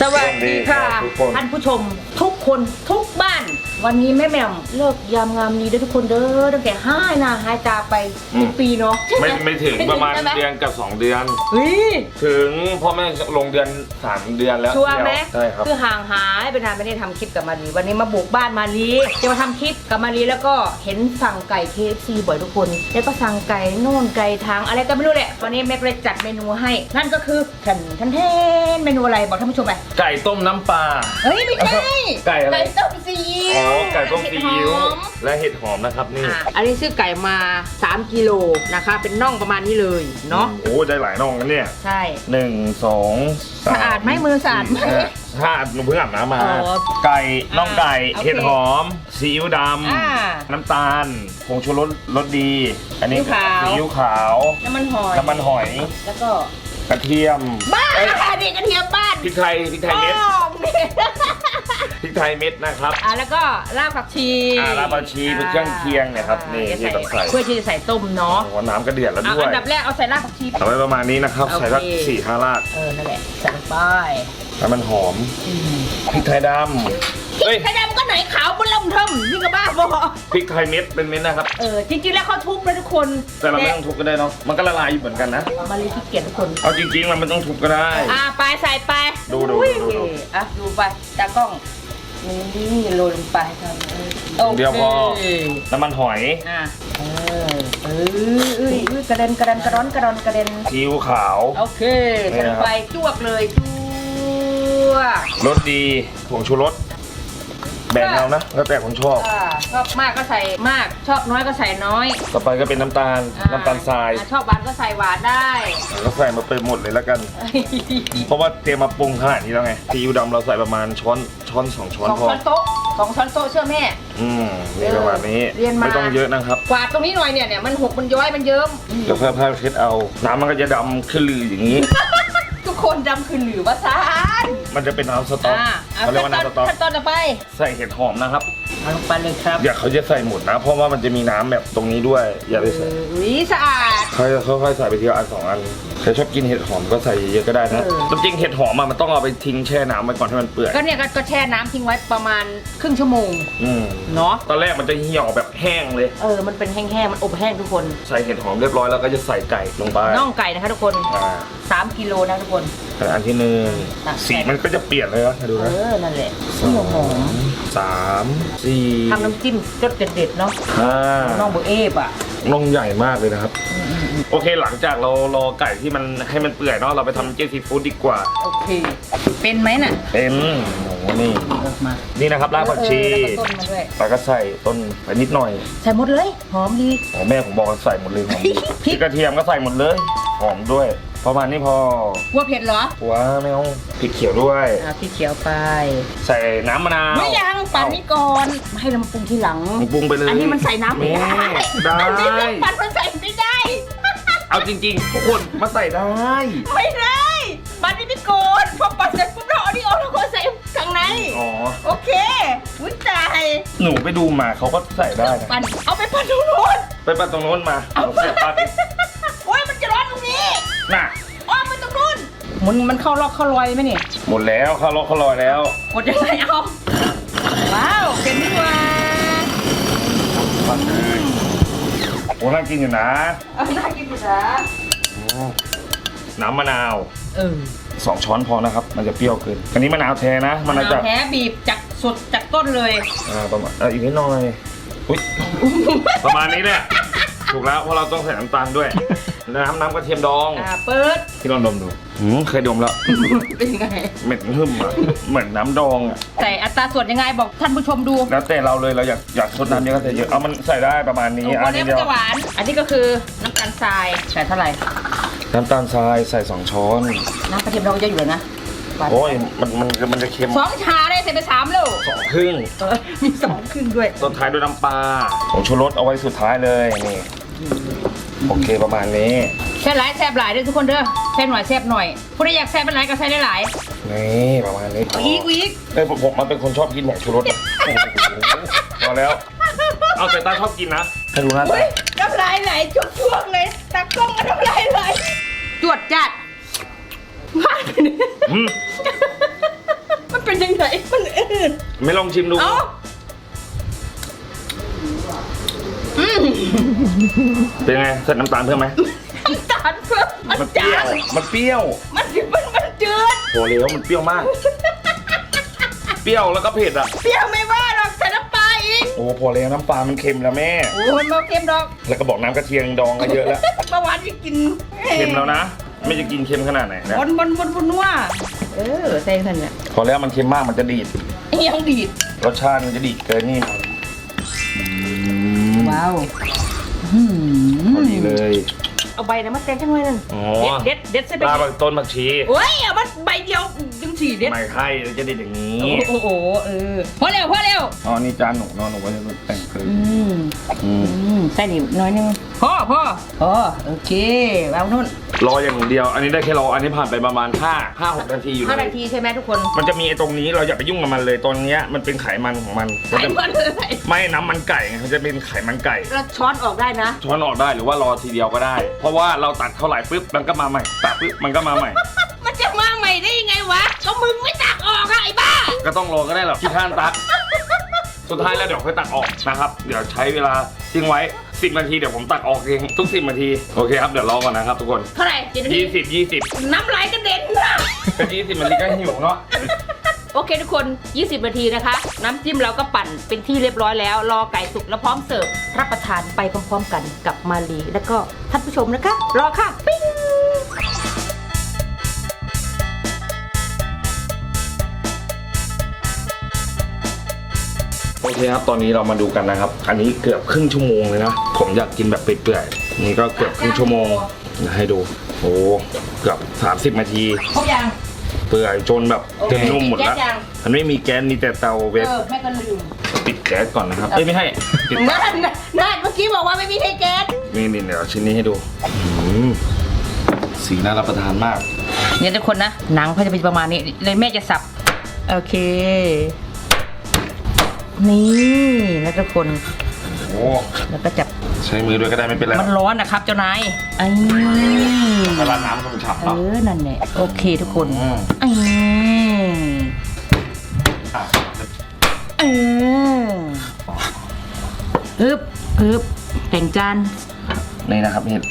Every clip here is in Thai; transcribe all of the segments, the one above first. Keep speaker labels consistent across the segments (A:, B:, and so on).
A: สวัสดีค่ะ
B: สวัสดีครับทุกคน
A: ท่านผู้ชมทุกคนทุกบ้านวันนี้แม่แหม่มเลิกยามงามดีเด้อทุกคนเด้อตั้งแต่ห้าหน้าหายตาไปเป็นปีเนาะใช่ห
B: ไม่ไม่ถึงประมาณ
A: ใช่ไห
B: เดือนกับ 2 เดือน
A: เฮ้ย
B: ถึงเพ่อแม่ลงเดือน 3 เดือนแล้ว
A: ชัวร์ไหม
B: ใช่ครับ
A: คือห่างหายไปนานไม่ได้ทำคลิปกับมารีวันนี้มาบุกบ้านมารีจะมาทำคลิปกับมารีแล้วก็เห็นสั่งไก่ KFC บ่อยทุกคน แล้วก็สั่งไก่โน่นไก่ทางอะไรก็ไม่รู้แหละวันนี้แม่ก็เลยจัดเมนูให้ นั่นก็คือทันทันเทนเมนูอะไรบอกท่านผู้ชมไป
B: ไก่ต้มน้ำปลา
A: เฮ้ยไม่ใช่
B: ไก่อะไร
A: ไก่ต้มซีอิ๊ว
B: อ๋อไก่ต้มซีอิ๊ว
A: เห็ดหอม
B: และเห็ดหอมนะครับนี่
A: อะอันนี้ซื้อไก่มา 3 กิโลนะคะ เป็นน่องประมาณนี้เลยเนาะ
B: โอ้ได้หลายน่องกันเนี่ย
A: ใช่
B: หนึ่งสองสาม
A: สะอาดไหมมือสะอาดไหม
B: สี่สะอาดหนูเพิ่งอาบน้ำมา
A: อ๋อ
B: ไก่น่องไก่
A: โอเค
B: เห็ดหอมซีอิ๊วด
A: อ่าำ
B: น้ำตาลผงชูรสรสดี อันนี้
A: ซีอิ๊วขาว
B: ซีอิ๊วขาว
A: น้ำมันหอย
B: น้ำมันหอย
A: แล้วก็
B: กระเทียม
A: บ้านี่กระเทียมบ้าน
B: พริกไทยพริกไทยเม็ด
A: อ้อมเนี่ย
B: พริกไทยเม็ดนะครับ
A: อะแล้วก็รากผักชี
B: อ่ารากผักชีเป็นเครื่องเคียงเนี่ยครับนี่
A: อ่า
B: ที่ต้องใส่
A: เพื่อที่จะใส่ต้มเนาะ
B: โอ้โหน้ำก็เดือดแล้ว
A: อะ
B: ด้วย
A: อันดับแรกเอาใส่รากผักชี
B: เอาไว้ประมาณนี้นะครับ
A: โอเค
B: ใส่สักสี่ห้าราก
A: เออนั่นแหละใส่ลงไป
B: แล้วมันหอมพริกไทยดำเอ้ย
A: ไข่ดำก็ไหนขาวบนลำเทิมนี่ก็บ้าบอ
B: พริกไทยเม็ดเป็นเม็ดนะครับ
A: เออจริงๆแล้วเขาทุบเลยทุกคน
B: แต่เราไม่ต้องทุบก็ได้เนาะมันก็ละลายอยู่เหมือนกันนะ
A: มาเลยที่เกียจทุกคน
B: เอาจริงๆมันไม่ต้องทุบก็ได้
A: อ่าไปใส่ไป
B: ดูดู
A: อุ้ย
B: ดูดู
A: อะดูไปตากล้อง นี่โรยลงไปครับโอค
B: เดี๋ยวพอน้ำมันหอย
A: อะเออเออเอ้ยเอ้ยกระเด็นกระเด็นกระร้อนกระดอนกระเด็น
B: ซีอิ๊วขาว
A: โอเค
B: นี่
A: ใส่ล
B: นะ
A: ง
B: ครับ
A: ไปจวกเลยจวก
B: รสดีผงชูรส แบ่งเอานะแล้วแต่คนชอบ
A: อ่าชอบมากก็ใส่มาก ชอบน้อยก็ใส่น้อย
B: ต่อไปก็เป็นน้ำตาล
A: อ่
B: น้ำตาลทราย
A: อ่ชอบหวานก็ใส่หวานได้
B: แล้วใส่มาไปหมดเลยแล้วกัน เพราะว่าเตรียมมาปรุงขนาดนี้แล้วไงซีอิ๊วดำเราใส่ประมาณช้อนช้อนสองช้อน
A: สอง
B: พอ
A: ช้อนโต๊ะสองช้อนโต๊ะเชื่อแม่
B: อืมนี่ประมาณนี้
A: เรียนมา
B: ไม่ต้องเยอะนะครับ
A: กวาดตรงนี้หน่อยเนี่ยเนี่ยมันหกมันย้อยมันเยิ้ม
B: เดี๋ยวค่อยๆเช็ดเอา น้ำมันก็จะดำขึ้นลืออย่างนี้
A: ทุกคนดำคือหรือว่าซาน
B: มันจะเป็นน้ำสต๊อก
A: อ่าเอา
B: เขาเรียกว่า
A: ขั้น
B: น้ำส
A: ต
B: ต๊
A: อ
B: อนก
A: ขั้นตอนต่อไป
B: ใส่เห็ดหอมนะครับ
A: เอาลงไปเลยครับ
B: อย่าเขาจะใส่หมดนะ เพราะว่ามันจะมีน้ำแบบตรงนี้ด้วย อย่าไปใส่
A: วิสะอาด
B: ค่อยค่อยๆใส่ไปทีละอันสองอัน ใครชอบกินเห็ดหอมก็ใส่เยอะๆก็ได้นะ
A: เออ
B: จริงๆเห็ดหอมอะมันต้องเอาไปทิ้งแช่น้ำไว้ก่อนให้มันเปื่อย
A: ก็เนี่ยก็ก็แช่น้ำทิ้งไว้ประมาณครึ่งชั่วโมง
B: อืม
A: เนาะ
B: ตอนแรกมันจะเหี่ยวแบบแห้งเลย
A: เออมันเป็นแห้งๆมันอบแห้งทุกคน
B: ใส่เห็ดหอมเรียบร้อยแล้วก็จะใส่ไก่ลงไป
A: น่องไก่นะคะทุกคน
B: อ่า
A: 3กิโลนะทุกคน
B: อันที่หนึ่ง
A: ตัก
B: สีมันก็จะเปลี่ยนเลยนะดู
A: เอ
B: นะ
A: อนั่นแหละ
B: ส
A: นี่
B: อง
A: หอม
B: สามสี่
A: ทำน้ำจิ้มรสเด็ดๆเนาะ
B: ห้า
A: น่องเบอร์เอฟอะ
B: น่องใหญ่มากเลยนะครับ โอเคหลังจากเรารอไก่ที่มันให้มันเปื่อยเนาะเราไปทำเจซีฟู้ดดีกว่า
A: โอเค เป็นไหมน่ะ
B: เป็นโอ้โหนี่
A: เออมา
B: นี่นะครับรากผักชี
A: เออแล้วก็ต้นมาด้วย
B: แล้วก็ใส่ต้นไปนิดหน่อย
A: ใส่หมดเลย หอมดี
B: อ๋อแม่ผมบอกว่าใส่หมดเลยหอมดี
A: พริก
B: พริกกระเทียมก็ใส่หมดเลยหอมด้วย ประมาณนี้พอก
A: ลัวเผ็ดเหรอ
B: ว้าไม่เอาพริกเขียวด้วย
A: อะพี่เขียวไป
B: ใส่น้ำมะนาว
A: ไม่ยังปั่นนี่ก่อนให้เรามาปรุงทีหลัง
B: เอาปรุงไปเลย
A: อันนี้มันใส่น้ำไม่ได้
B: แม่ได้
A: อันนี้ต้องปั่นมันใส่ไม่ได้
B: เอาจริงๆทุกคนมาใส่ได้
A: ไม่ได้ปั่นนี่ไม่โกนพอปั่นเสร็จปุ๊บเราเอานี่ออกแล้วก็ใส่ข้างใน
B: อ๋อ
A: โอเควุ้ยตาย
B: หนูไปดูมาเขาก็ใส่ได้นะ
A: ปั่นเอาไปปั่นตรงนู้น
B: ไปปัดตรงโน้นมาเอาเสียบปลั๊ก
A: นี้น่ะอ้อมไปตรงนู้นมันมันเข้าล็อกเข้ารอยไหมนี่
B: หมดแล้วเข้าล็อกเข้ารอยแล้ว
A: กดยังไงเอา ว้าวเป็นนี่ว่า
B: ปัดเลยโอ้น่ากินอยู่นะ
A: เอาน่ากินอยู่นะ
B: น้ำมะนาว
A: เออ
B: สองช้อนพอนะครับ มันจะเปรี้ยวเกินอันนี้มะนาวแท้นะมะนาวจาก
A: แท้บีบจากสดจากต้นเลย
B: อ่าประมาณเอออีกนิดหน่อยอุ้ยประมาณนี้แหละถูกแล้วเพราะเราต้องใส่น้ำตาลด้วย น้ำน้ำกระเทียมดอง
A: อ่าเปิด
B: ที่ลองดมดูหืมเคยดมแล้ว
A: เป็นยังไง
B: เหม็นหึ่มอะ เหมือนน้ำดองอะ
A: ใส่อัตราส่วนยังไงบอกท่านผู้ชมดู
B: แล้วแต่เราเลยเราอยากอยากซดน้ำเยอะก็ใส่เยอะ เอามันใส่ได้ประมาณนี้
A: โอ้โห
B: อัน
A: เนี่
B: นี้
A: ยมัน
B: เดียว
A: จะหวาน อันนี้ก็คือน้ำตาลทรายใส่เท่าไหร่
B: น้ำตาลทรายใส่สองช้อน
A: น้ำกระเทียมเราก็จะอยู่แล้วนะหวาน
B: โอ้ยมันมันมันจะเค็ม
A: สองชาได้ใส่ไปสามแล้ว
B: สองครึ่ง
A: เออมีสองครึ่งด้วย
B: ต้นท้ายด้วยน้ำปลาผงชูรสเอาไว้สุดท้ายเลยนี่ โอเคประมาณนี้
A: แซ่บหลายแซ่บหลายเด้อทุกคนเด้อแซ่บหน่อยแซ่บหน่อยผู้ใดอยากแซ่บเป็นไรก็ใส่ได้หลาย
B: นี่ประมาณนี้
A: เอาอีกอีก
B: เอ้ยผมผมมันเป็นคนชอบกินผงชูรสโอ้โหพอแล้ว เอาแต่ตาชอบกินนะ ให้ดูหน้าตา
A: เฮ้ยน้ำลายไหลจุกช่วงๆเลยตากล้องก็น้ำลายไหลจวดจัดพลาดไปเนี่ย
B: อืม
A: เป็นยังไงมันอืด
B: ไม่ลองชิมดู
A: เอ้า
B: เป็นไงใส่น้ำตาลเพิ่มไหม
A: น้ำตาลเพิ่มมัน
B: มันเปรี้
A: จา
B: ยว
A: ง
B: มันเปรี้ยว
A: มันมันมันจืด
B: โหเลวมันเปรี้ยวมาก เปรี้ยวแล้วก็เผ็ดอะ
A: เปรี้ยวไม่ว่าหรอกใส่น้ำปลาอีก
B: โอ้พอแล้วน้ำปลามันเค็มแล้วแม่
A: โอ้มันมาเค็มดอก
B: แล้วก็บอกน้ำกระเทียมดองก็เยอะแล้ว
A: เมื่อวานที่กิน
B: เค็มแล้วนะ ไม่จะกินเค็มขนาดไหนนะ
A: บนบนบนบนนัวเออใส่ท่านเนี่ย
B: พอแล้วมันเค็มมากมันจะดีด
A: ยังดีด
B: รสชาติมันจะดีดเกินนี่อืม
A: ว้าว
B: พอดีเลย
A: เอาใบนะมาแกงจังเลยนั่น
B: อ๋อ
A: เด็ดเด็ดเด็ดใส่ใบ
B: ปลาบักต้นผักชี
A: โอ้ยเอามันใบเดียวจังสี่เด็ด
B: ไม่ใช่จะดีดอย่างนี้
A: โอ้โหเออพอเร็วพอเร็ว
B: อ๋อนี่จานหนูเนอะหนูก็จะแต่งคืน
A: อืม
B: อืม
A: อืมใส่นิดน้อยนึงพ่อพ่อพ่อโอเคเอานู่น
B: รออย่างเดียว อันนี้ได้แค่รออันนี้ผ่านไปประมาณ 5 5 6นาทีอยู่เล
A: ห้ายนาทีใช่ไหมทุกคน
B: มันจะมีไอ้ตรงนี้เราอย่าไปยุ่งกับมันเลยตรงเนี้ยมันเป็นไขมันของมัน
A: ไขมันเลย
B: ไม่น้ำมันไก่ไงมันจะเป็นไขมันไก่
A: เราช้อนออกได้นะ
B: ช้อนออกได้หรือว่ารอทีเดียวก็ได้ เพราะว่าเราตัดเท่าไหร่ปุ๊บมันก็มาใหม่ตัดปุ๊บมันก็มาใหม่
A: มันจะมาใหม่ได้ยังไงวะก็มึงไม่ตักออกอะไอ้บ้า
B: ก็ต้องรอก็ได้หรอกที่ข้านตัด สุดท้ายแล้วเดี๋ยวค่อยตักออกนะครับ เดี๋ยวใช้เวลาทิ้งไว้ 10 นาทีเดี๋ยวผมตักออกเองทุก 10 นาที โอเคครับเดี๋ยวรอก่อนนะครับทุกคน
A: เท่าไหร่เจ็ดนาที
B: 20 20
A: น้ำไหลกระเด็นนะ
B: เป็น20นาทีก็หิวเนาะ
A: โอเคทุกคน 20 นาทีนะคะ น้ำจิ้มเราก็ปั่นเป็นที่เรียบร้อยแล้ว รอไก่สุกแล้วพร้อมเสิร์ฟรับประทานไปพร้อมๆกันกับมาลีแล้วก็ท่านผู้ชมนะคะ รอค่ะ ปิ้ง
B: โอเคครับ ตอนนี้เรามาดูกันนะครับ อันนี้เกือบครึ่งชั่วโมงเลยนะ ผมอยากกินแบบเปื่อยๆนี่ก็เกือบครึ่งชั่วโมงให้ดู โอ้เกือบ 30นาที
A: ครบยัง
B: เปื่อยจนแบบ
A: โอเค
B: จนนุ่มหมดแล้ว
A: แก๊สยัง
B: มันไม่มีแก๊สมีแต่เตาเว
A: เอ
B: ฟ
A: อแม่ก็ลืม
B: ปิดแก๊สก่อนนะครับ เอ้ยไม่ให้ปิด
A: นั่นนั่นเมื่อกี้บอกว่าไม่มีไทแก๊ส
B: นี่นี่เดี๋ยวชิ้นนี้ให้ดูอืมสีน่ารับประทานมาก
A: เนี่ยทุกคนนะ หนังเขาจะเป็นประมาณนี้ เลยแม่จะสับ โอเค นี่แล้วทุกคน
B: โอ้
A: แล้วก็จับ
B: ใช้มือด้วยก็ได้ไม่เป็นไรหร
A: มั
B: อนก
A: ร้อนนะครับ เจ้านายไอ้
B: เวลาน้ำมันฉ่ำ
A: เอ
B: เนาะ
A: อนั่นแหละโอเคทุกคน
B: อืม
A: ไอ้
B: อะ
A: เอออึบอึบแต่งจาน
B: นี่นะครับเห็ด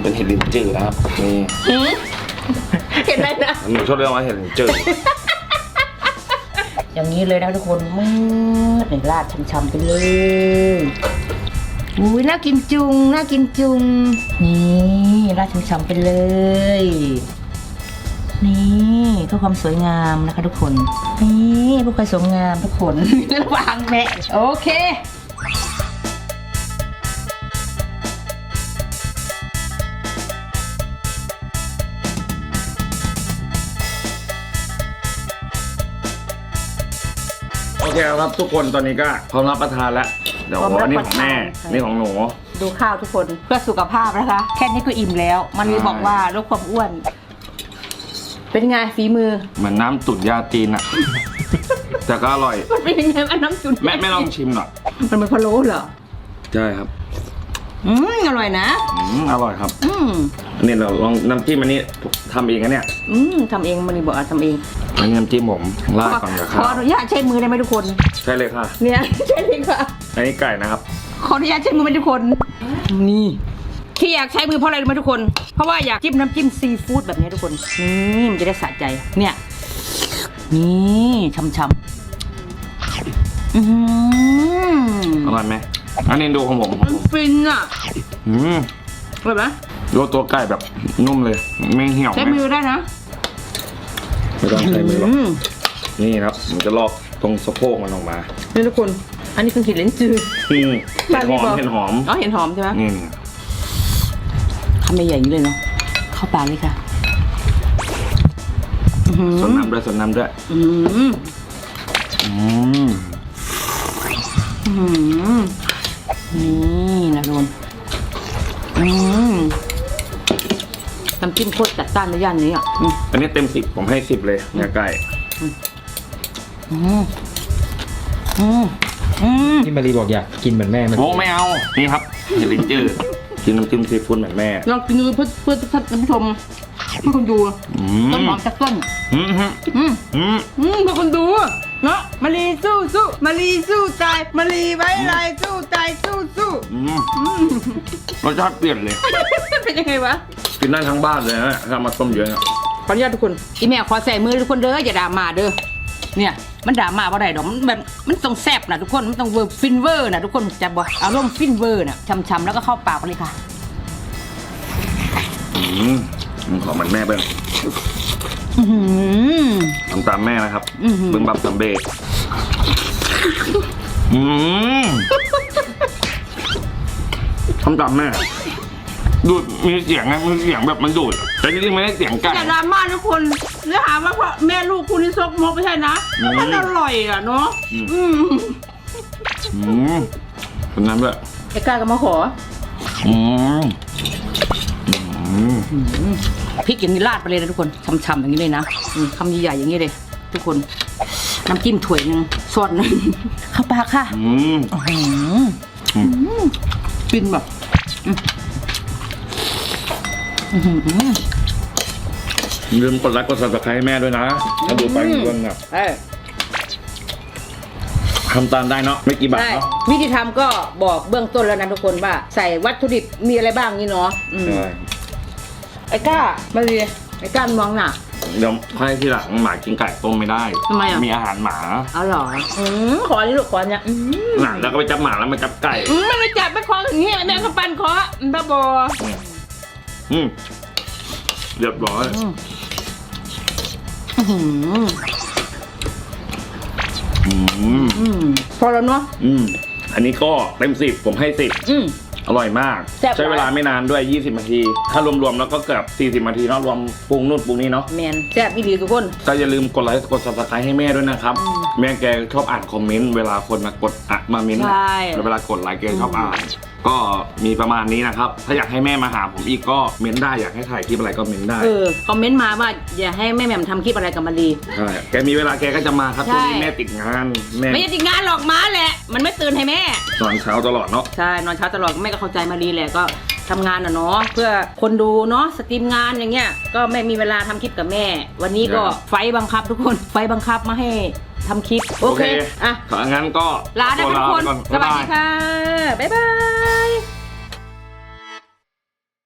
B: เป็นเห็ดลิ้นจืดนะครับนี่
A: หือเห็นได้นะ
B: หนูชอบเรียกว่าเห็ดลิ้นจืด
A: อย่างนี้เลยนะทุกคนมืดในราดช้ำๆไปเลยอุ้ยน่ากินจุงน่ากินจุง นี่ราดช้ำๆไปเลย นี่เพื่อความสวยงามนะคะทุกคน นี่เพื่อความสวยงามทุกคนระวังแม่โอเค
B: เคครับทุกคนตอนนี้ก็พร้อมรับประทานแล้วเดี๋ยว
A: พร้อมรับ
B: อันนี้
A: ประ
B: ของแม่
A: ทาน
B: นี่ของหนู
A: ดูข้าวทุกคนเพื่อสุขภาพนะคะ แค่นี้ก็อิ่มแล้ว มันมี
B: ใช่
A: บอกว่าลดความอ้วน เป็นไงฝีมือ
B: เหมือนน้ำตุ๋นยาจีนอะ แต่ก็อร่อย
A: มันเป็นยังไงมันน้ำจุน
B: แม่ไม่ลองชิมหน่อย
A: มันเป็นพะโล้เหรอ
B: ใช่ครับ
A: อืมอร่อยนะ
B: อืมอร่อยครับ
A: อืม
B: อันนี้เราลองน้ำจิ้มอันนี้ทำเองนะเนี่ย
A: อืมทำเองมันนี่บอกว่าทำเอง
B: อันนี้น้ำจิ้มผมราดก่อนกับ
A: ข
B: ข้า
A: อ
B: ว
A: อนุญาตใช้มือได้ไหมทุกคน
B: ใช่เลยค่ะ
A: เนี่ยใช่เลยค่ะ
B: อันนี้ไก่นะครับ
A: ขออนุญาตใช้มือไหมทุกคน นี่ที่อยากใช้มือเพราะอะไรรู้ไหมทุกคน เพราะว่าอยากจิ้มน้ำจิ้มซีฟู้ดแบบนี้ทุกคน นี่มันจะได้สะใจ เนี่ย นี่ช่ำๆอืม
B: อร่อยไหมอันนี้ดูของผมของ
A: มัน
B: ผม
A: ฟินอะ
B: อืม
A: อร่อยไหม
B: ดูตัวไก่แบบนุ่มเลย ไม่เหี่ยว
A: ใช้
B: ไหม
A: มือได้นะ
B: ไม่ต้องใช้มือหรอก
A: อืม
B: นี่ครับมันจะลอกตรงสะโพกมันออกมา
A: นี่ทุกคน อันนี้คือเห็ดเลนจืด
B: อืม
A: บ้าน
B: เห็
A: พี่
B: นหอ
A: บ
B: ม
A: อก
B: เห็นหอม
A: อ๋อเห็นหอมใช่ไหม
B: นี่
A: คำใหญ่ๆอย่างนี้เลยเนาะเข้าปากเลยค่ะอื้อหือ
B: สดน้ำด้วยสดน้ำด้วย
A: อื้อหือ
B: อืม
A: อื้อหือนี่นะโดนอืม น้ำจิ้มโคตรจัดจ้านในย่านนี้อะอืม
B: อันนี้เต็มสิบผมให้สิบเลยเนื้อไก่
A: อืมอืมอืม
C: ที่มารีบอกอยากกินเหมือนแม่มัน
B: โอ้ไม่เอา นี่ครับเห็ดลิ้นจืดกินน้ำจิ้มซีฟู้ดเหมือนแม่
A: ลองกินดูเพื่อเพื่อท่านผู้ชมให้คุณดู
B: อื
A: ต้น
B: ม
A: หอมสักต้น
B: อืมอืม
A: อืม
B: อืม
A: อืมให้คุณดูเนาะมารีสู้สู้มารีสู้ตายมารีไว้ลายสู้ตายสู้สู้
B: อืมรสชาติเปลี่ยนเลย
A: เป็นยังไงวะ
B: กินได้ทั้งบ้านเลยนะถ้ามาต้มเยอะนะ
A: ขออนุญาตทุกคนอีแม่ขอใส่มือทุกคนเด้ออย่าด่ามาเด้อเนี่ย มันด่ามาบ่ได้ดอกมันแบบมันต้องแซ่บนะทุกคนมันต้องเวอร์ฟินเวอร์นะทุกคนจะบอกอารมณ์ฟินเวอร์นะช้ำๆแล้วก็เข้าปากไปเลยค่ะ
B: อืมผมขอมันแม่เบิ้ง
A: อื้อหือ
B: ทำตามแม่นะครับ
A: อื้อหือ
B: เบิ้งบับซัมเบ้อืมทำตามแม่ ดูดมีเสียงไงมีเสียงแบบมันดูดอะแต่จริงๆไม่ได้เสียงไก่
A: อย่าดราม่าทุกคนเนื้อหาว่าเพราะแม่ลูกคุณนี่ซกมกไม่ใช่นะ
B: อืม
A: มันอร่อยอะเนาะ
B: อืม
A: อืม
B: อืมคนนั้นด้วย
A: ไอ้กล้าก็มาขอ
B: อืมอืม
A: พริกอย่างนี้ราดไปเลยนะทุกคนช่ำๆอย่างนี้เลยนะอืมคำใหญ่ๆอย่างนี้เลย ทุกคน น้ำจิ้มถ้วยหนึ่งซอสหนึ่งเข้าปากค่ะ
B: อืม
A: อื้อหือ
B: อืม
A: ฟินแบบ อืมอื้อหือ
B: ลืมกดไลค์กดซับสไครต์ให้แม่ด้วยนะ ถ้าดูไปดูกันนะ
A: เอ้ย
B: ทำตามได้เนาะไม่กี่บาท
A: ได้
B: เนาะ
A: วิธีทำก็บอกเบื้องต้นแล้วนะทุกคนว่า ใส่วัตถุดิบมีอะไรบ้างนี่เนาะอืม
B: ใช่
A: ไอ้ก้ามาเลยไอ้ก้ามองหน่ะ
B: เดี๋ยวค่อยที่หลังหมากินไก่ต้มไม่ได้
A: ทำไมอะ
B: มีอาหารหมา
A: เอาเหรออืมขออันนี้ลูกขออันเนี้ยอืม
B: หนังแล้วก็ไปจับหมาแล้วมาจับไก่
A: อืมมันเลยจับไปคออย่างนี้แม่ก็ปันคอบ้าบอ
B: อืมเรียบร้อย
A: อืมอื้อหือ
B: อืม
A: อืมพอแล้วเนาะ
B: อืมอันนี้ก็เต็มสิบผมให้สิบ
A: อืม
B: อร่อยมาก
A: แซ่บ
B: ใช้เวลาไม่นานด้วย 20 นาที ถ้ารวมๆแล้วก็เกือบ 40 นาทีเนาะรวมปรุงนู่นปรุงนี่เนาะ
A: แมนแซ่บอีหลีทุกคน
B: ก็อย่าลืมกดไลค์กด subscribe ให้แม่ด้วยนะครับ
A: อืม
B: แม่แกชอบอ่านคอมเมนต์เวลาคนมากดอะมาเมนต์
A: ใช่
B: แล้วเวลากดไลค์แกชอบอ่าน ก็มีประมาณนี้นะครับ ถ้าอยากให้แม่มาหาผมอีกก็เมนต์ได้อยากให้ถ่ายคลิปอะไรก็เมนต์ได้
A: เออคอมเมนต์มาว่าอย่าให้แม่แหม่มทำคลิปอะไรกับมารี
B: ใช่แกมีเวลาแกก็จะมาครับ
A: ใช่
B: ช่วงนี้แม่ติดงานแม่
A: ไม่ใช่ติดงานหรอกม้าแหละ มันไม่ตื่นให้แม่
B: ตอนเช้าตลอดเนาะ
A: ใช่ นอนเช้าตลอดแม่ก็เข้าใจมารีแหละก็ทำงานอะเนาะเพื่อคนดูเนาะสตรีมงานอย่างเงี้ย ก็ไม่มีเวลาทำคลิปกับแม่ วันนี้ก็ไฟบังคับทุกคนไฟบังคับมาให้ ทำคลิป โอเค อะ
B: ถ้างั้นก็
A: ลาได้ทุกคน
B: ขอ
A: สวัส
B: บ๊าย
A: ดี
B: บาย
A: ค่ะ บ๊ายบาย